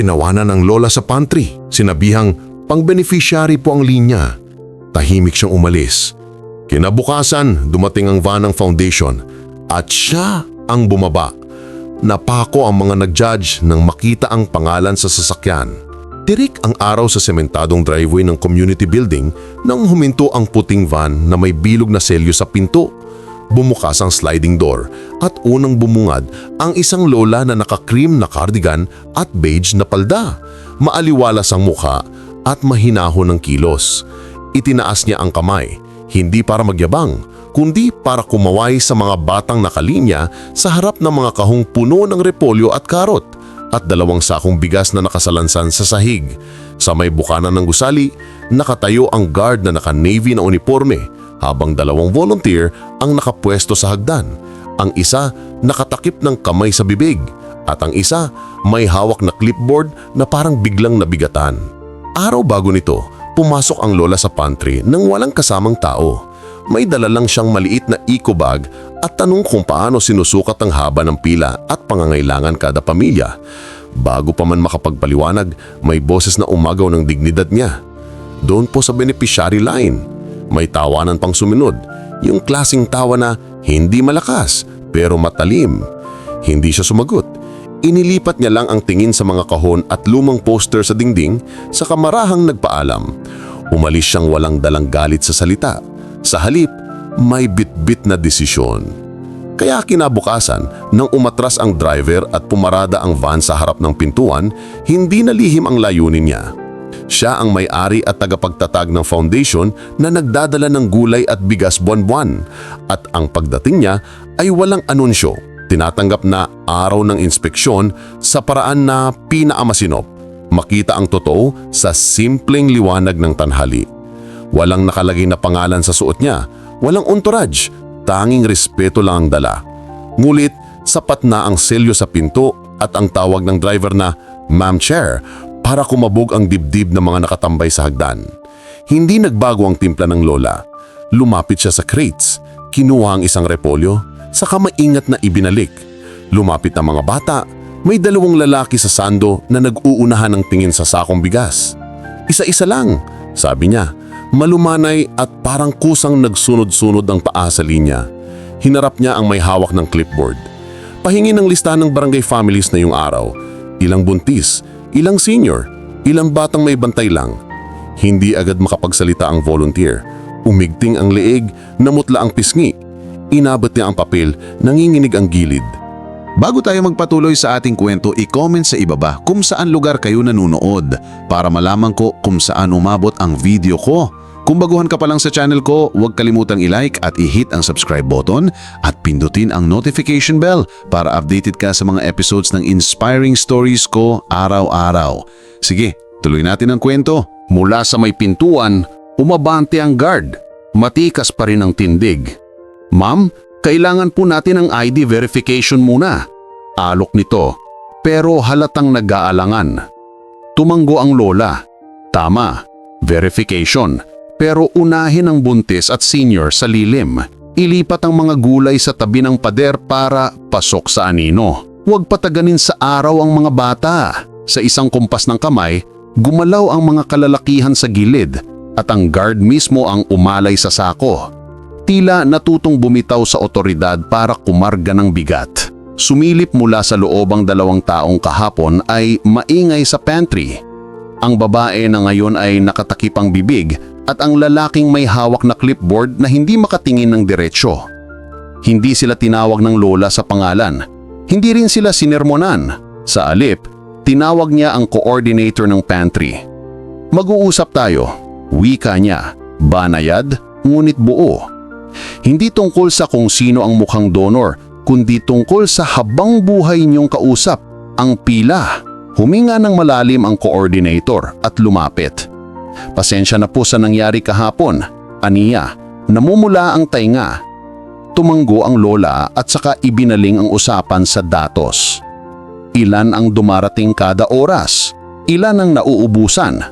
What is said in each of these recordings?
Tinawanan ng lola sa pantry. Sinabihang pang-beneficiary po ang linya. Tahimik siyang umalis. Kinabukasan, dumating ang van ng foundation at siya ang bumaba. Napako ang mga nag-judge nang makita ang pangalan sa sasakyan. Tirik ang araw sa sementadong driveway ng community building nang huminto ang puting van na may bilog na selyo sa pinto. Bumukas ang sliding door at unang bumungad ang isang lola na naka-cream na cardigan at beige na palda. Maaliwalas ang mukha at mahinaho ng kilos. Itinaas niya ang kamay, hindi para magyabang, kundi para kumaway sa mga batang nakalinya sa harap ng mga kahong puno ng repolyo at karot at dalawang sakong bigas na nakasalansan sa sahig. Sa may bukana ng gusali, nakatayo ang guard na naka-navy na uniforme habang dalawang volunteer ang nakapwesto sa hagdan. Ang isa nakatakip ng kamay sa bibig at ang isa may hawak na clipboard na parang biglang nabigatan. Araw bago nito, pumasok ang lola sa pantry nang walang kasamang tao. May dala lang siyang maliit na eco bag at tanong kung paano sinusukat ang haba ng pila at pangangailangan kada pamilya. Bago pa man makapagpaliwanag, may boses na umagaw ng dignidad niya. Doon po sa beneficiary line, may tawanan pang sumunod. Yung klasing tawa na hindi malakas pero matalim. Hindi siya sumagot. Inilipat niya lang ang tingin sa mga kahon at lumang poster sa dingding sa kamarahang nagpaalam. Umalis siyang walang dalang galit sa salita. Sa halip, may bitbit na desisyon. Kaya kinabukasan, nang umatras ang driver at pumarada ang van sa harap ng pintuan, hindi na lihim ang layunin niya. Siya ang may-ari at tagapagtatag ng foundation na nagdadala ng gulay at bigas buwan-buwan. At ang pagdating niya ay walang anunsyo. Tinatanggap na araw ng inspeksyon sa paraan na pinaamasinop. Makita ang totoo sa simpleng liwanag ng tanhali. Walang nakalagay na pangalan sa suot niya, walang entourage, tanging respeto lang ang dala. Ngulit, sapat na ang selyo sa pinto at ang tawag ng driver na Ma'am Chair para kumabog ang dibdib ng mga nakatambay sa hagdan. Hindi nagbago ang timpla ng lola. Lumapit siya sa crates, kinuha ang isang repolyo, saka maingat na ibinalik. Lumapit ang mga bata, may dalawang lalaki sa sando na nag-uunahan ng tingin sa sakong bigas. Isa-isa lang, sabi niya, malumanay at parang kusang nagsunod-sunod ang paa sa linya. Hinarap niya ang may hawak ng clipboard. Pahingi ng listahan ng barangay families na yung araw. Ilang buntis, ilang senior, ilang batang may bantay lang. Hindi agad makapagsalita ang volunteer. Umigting ang leeg, namutla ang pisngi. Inabot niya ang papel, nanginginig ang gilid. Bago tayo magpatuloy sa ating kwento, i-comment sa ibaba kung saan lugar kayo nanunood para malaman ko kung saan umabot ang video ko. Kung baguhan ka pa lang sa channel ko, huwag kalimutang i-like at i-hit ang subscribe button at pindutin ang notification bell para updated ka sa mga episodes ng inspiring stories ko araw-araw. Sige, tuloy natin ang kwento. Mula sa may pintuan, umabante ang guard. Matikas pa rin ang tindig. Ma'am, kailangan po natin ng ID verification muna. Alok nito, pero halatang nag-aalangan. Tumanggo ang lola. Tama, verification. Pero unahin ang buntis at senior sa lilim. Ilipat ang mga gulay sa tabi ng pader para pasok sa anino. Huwag pataganin sa araw ang mga bata. Sa isang kumpas ng kamay, gumalaw ang mga kalalakihan sa gilid at ang guard mismo ang umalay sa sako. Tila natutong bumitaw sa otoridad para kumarga ng bigat. Sumilip mula sa loob ang dalawang taong kahapon ay maingay sa pantry. Ang babae na ngayon ay nakatakip ang bibig at ang lalaking may hawak na clipboard na hindi makatingin ng diretsyo. Hindi sila tinawag ng lola sa pangalan. Hindi rin sila sinermonan. Sa alip, tinawag niya ang coordinator ng pantry. Mag-uusap tayo. Wika niya. Banayad, ngunit buo. Hindi tungkol sa kung sino ang mukhang donor, kundi tungkol sa habang buhay niyong kausap, ang pila. Huminga ng malalim ang coordinator at lumapit. Pasensya na po sa nangyari kahapon. Aniya, namumula ang tainga. Tumanggo ang lola at saka ibinaling ang usapan sa datos. Ilan ang dumarating kada oras? Ilan ang nauubusan?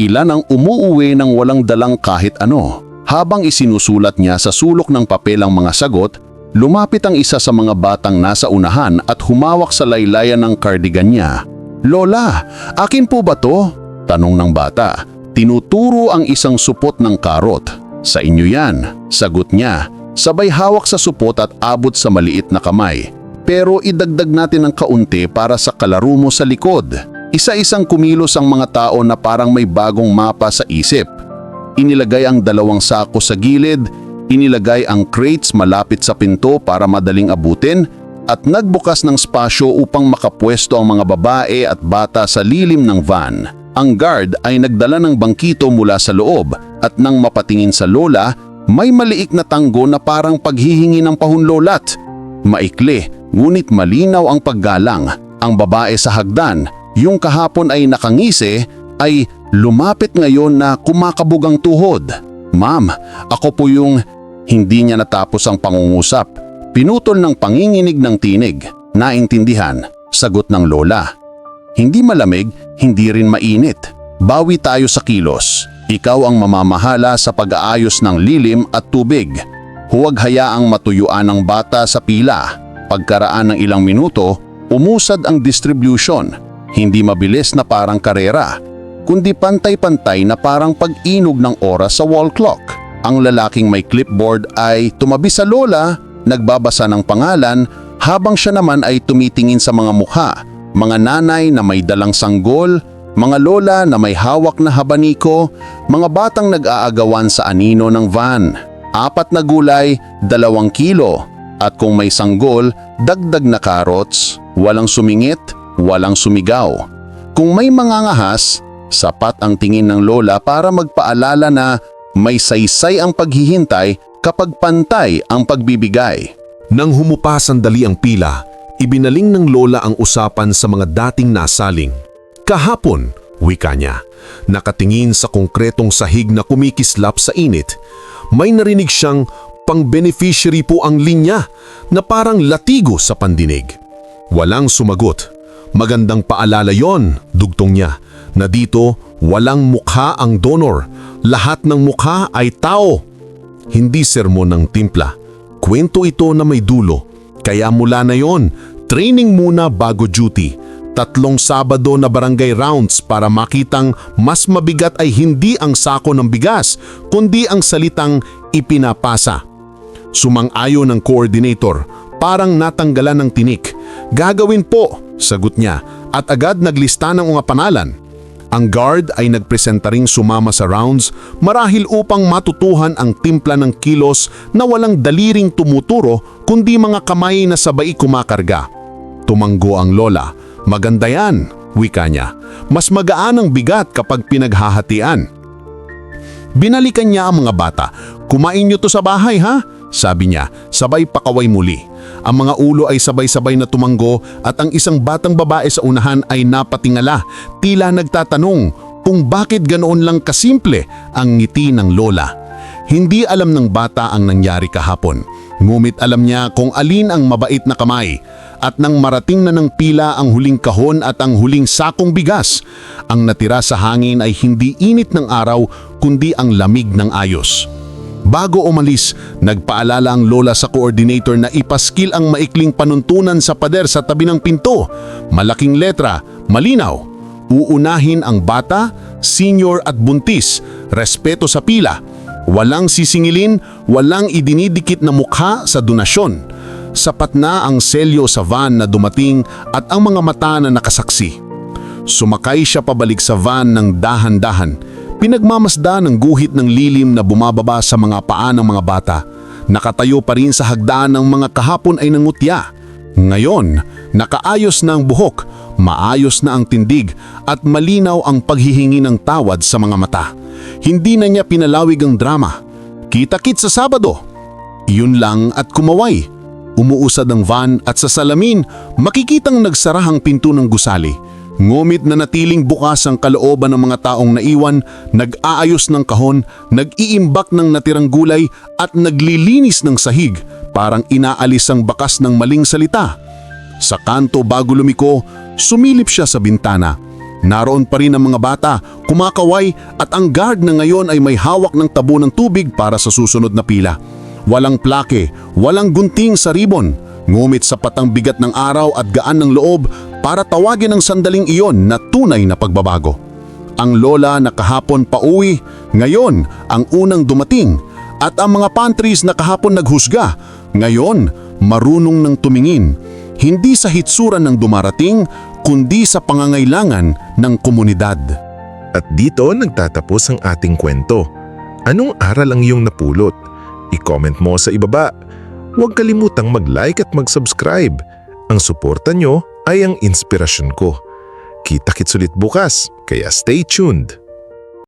Ilan ang umuuwi ng walang dalang kahit ano? Habang isinusulat niya sa sulok ng papel ang mga sagot, lumapit ang isa sa mga batang nasa unahan at humawak sa laylayan ng cardigan niya. Lola, akin po ba to? Tanong ng bata. Tinuturo ang isang supot ng karot. Sa inyo yan, sagot niya. Sabay hawak sa supot at abot sa maliit na kamay. Pero idagdag natin ng kaunti para sa kalaro mo sa likod. Isa-isang kumilos ang mga tao na parang may bagong mapa sa isip. Inilagay ang dalawang sako sa gilid, inilagay ang crates malapit sa pinto para madaling abutin, at nagbukas ng spasyo upang makapwesto ang mga babae at bata sa lilim ng van. Ang guard ay nagdala ng bangkito mula sa loob at nang mapatingin sa lola, may maliik na tanggo na parang paghihingi ng pahunlolat. Maikli, ngunit malinaw ang paggalang. Ang babae sa hagdan, yung kahapon ay nakangisi, ay lumapit ngayon na kumakabugang tuhod. Ma'am, ako po yung hindi niya natapos ang pangungusap. Pinutol ng panginginig ng tinig. Naintindihan, sagot ng lola. Hindi malamig, hindi rin mainit. Bawi tayo sa kilos. Ikaw ang mamamahala sa pag-aayos ng lilim at tubig. Huwag hayaang matuyuan ang bata sa pila. Pagkaraan ng ilang minuto, umusad ang distribution. Hindi mabilis na parang karera, kundi pantay-pantay na parang pag-inog ng oras sa wall clock. Ang lalaking may clipboard ay tumabi sa lola, nagbabasa ng pangalan, habang siya naman ay tumitingin sa mga mukha, mga nanay na may dalang sanggol, mga lola na may hawak na habaniko, mga batang nag-aagawan sa anino ng van. Apat na gulay, dalawang kilo. At kung may sanggol, dagdag na karots, walang sumingit, walang sumigaw. Kung may mangangahas, sapat ang tingin ng lola para magpaalala na may saysay ang paghihintay kapag pantay ang pagbibigay. Nang humupa sandali ang pila, ibinaling ng lola ang usapan sa mga dating nasaling. Kahapon, wika niya, nakatingin sa konkretong sahig na kumikislap sa init, may narinig siyang pang-beneficiary po ang linya na parang latigo sa pandinig. Walang sumagot. Magandang paalala yon, dugtong niya, na dito walang mukha ang donor. Lahat ng mukha ay tao. Hindi sermon ng timpla. Kwento ito na may dulo. Kaya mula na yon, training muna bago duty. Tatlong Sabado na barangay rounds para makitang mas mabigat ay hindi ang sako ng bigas, kundi ang salitang ipinapasa. Sumang-ayo ng coordinator, parang natanggalan ng tinik. Gagawin po, sagot niya, at agad naglista ng mga panalan. Ang guard ay nagpresenta ring sumama sa rounds marahil upang matutuhan ang timpla ng kilos na walang daliring tumuturo kundi mga kamay na sabay kumakarga. Tumanggo ang lola. Maganda yan, wika niya. Mas magaan ang bigat kapag pinaghahatian. Binalikan niya ang mga bata. Kumain niyo to sa bahay ha? Sabi niya, sabay pakaway muli. Ang mga ulo ay sabay-sabay na tumanggo at ang isang batang babae sa unahan ay napatingala, tila nagtatanong kung bakit ganoon lang kasimple ang ngiti ng lola. Hindi alam ng bata ang nangyari kahapon, ngumit alam niya kung alin ang mabait na kamay. At nang marating na ng pila ang huling kahon at ang huling sakong bigas, ang natira sa hangin ay hindi init ng araw kundi ang lamig ng ayos. Bago umalis, nagpaalala ang lola sa coordinator na ipaskil ang maikling panuntunan sa pader sa tabi ng pinto. Malaking letra, malinaw. Uunahin ang bata, senior at buntis, respeto sa pila. Walang sisingilin, walang idinidikit na mukha sa donasyon. Sapat na ang selyo sa van na dumating at ang mga mata na nakasaksi. Sumakay siya pabalik sa van ng dahan-dahan. Pinagmamasda ng guhit ng lilim na bumababa sa mga paa ng mga bata. Nakatayo pa rin sa hagdaan ng mga kahapon ay nangutya. Ngayon, nakaayos na ang buhok, maayos na ang tindig at malinaw ang paghihingi ng tawad sa mga mata. Hindi na niya pinalawig ang drama. Kita-kit sa Sabado. Iyon lang at kumaway. Umuusad ang van at sa salamin, makikitang nagsarahang pinto ng gusali. Ngumit na natiling bukas ang kalooban ng mga taong naiwan, nag-aayos ng kahon, nag-iimbak ng natirang gulay at naglilinis ng sahig, parang inaalis ang bakas ng maling salita. Sa kanto bago lumiko, sumilip siya sa bintana. Naroon pa rin ang mga bata, kumakaway at ang guard na ngayon ay may hawak ng tabo ng tubig para sa susunod na pila. Walang plake, walang gunting sa ribon, ngumit sapat ang bigat ng araw at gaan ng loob para tawagin ang sandaling iyon na tunay na pagbabago. Ang lola na kahapon pauwi, ngayon ang unang dumating at ang mga pantries na kahapon naghusga, ngayon marunong ng tumingin, hindi sa hitsuran ng dumarating kundi sa pangangailangan ng komunidad. At dito nagtatapos ang ating kwento. Anong aral ang iyong napulot? I-comment mo sa ibaba. Huwag kalimutang mag-like at mag-subscribe. Ang suporta nyo ay ang inspirasyon ko. Kita-kits ulit bukas, kaya stay tuned.